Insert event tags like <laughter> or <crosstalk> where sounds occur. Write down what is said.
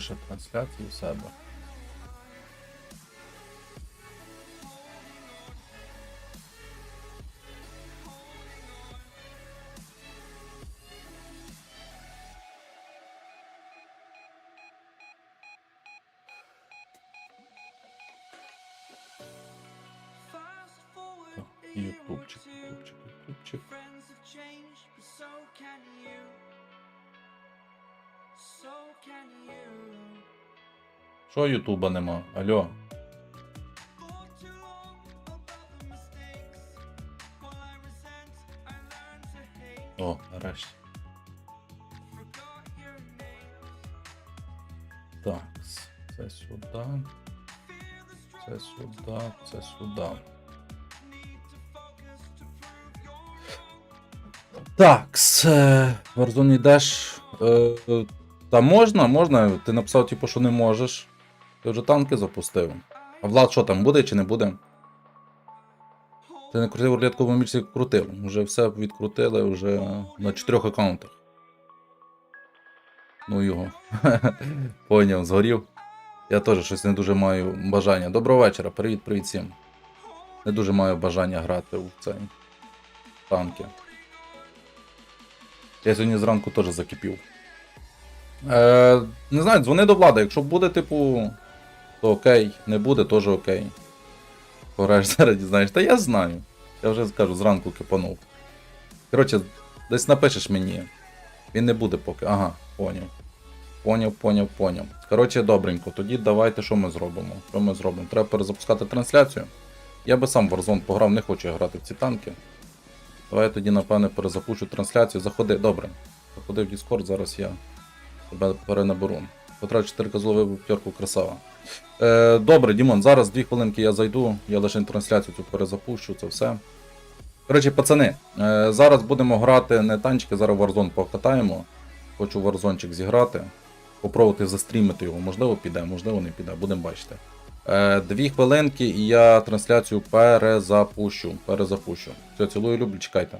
ще трансляцію в себе. Ютубчик, ютубчик, ютубчик. So can you. Що Ютуба нема? Алло. О, нарешті. Так, це сюди, це сюди, це сюди. Так, Warzone. Е, е, та можна, можна. Ти написав, типу, що не можеш. Ти вже танки запустив. А Влад, що там, буде чи не буде? Ти не крутив рулетку в місці крутив. Вже все відкрутили вже на чотирьох аккаунтах. Ну його. <laughs> Поняв, згорів. Я теж щось не дуже маю бажання. Доброго вечора, привіт, привіт всім. Не дуже маю бажання грати в цей танки. Я сьогодні зранку теж закипів. Е, не знаю, дзвони до влади. Якщо буде, типу, то окей, не буде, теж окей. Пограєш зараз, знаєш. Та я знаю. Я вже скажу, зранку кипанув. Коротше, десь напишеш мені. Він не буде поки. Ага, поняв. Поняв, поняв, поняв. Коротше, добренько. Тоді давайте що ми зробимо? Що ми зробимо? Треба перезапускати трансляцію. Я би сам в Warzone пограв, не хочу грати в ці танки. Давай я тоді, напевне, перезапущу трансляцію. Заходи, добре. Заходи в Discord, зараз я тебе перенаберу. Потрачу 4 козловий в п'ятерку красава. Е, добре, Дімон, зараз 2 хвилинки я зайду, я лише трансляцію цю перезапущу, це все. Коротше, пацани, е, зараз будемо грати не танчики, зараз Warzone покатаємо. Хочу Warzonчик зіграти. Попробувати застрімити його. Можливо, піде, можливо, не піде, будемо бачити. Е, Дві хвилинки і я трансляцію перезапущу. Перезапущу. Все, цілую, люблю, чекайте.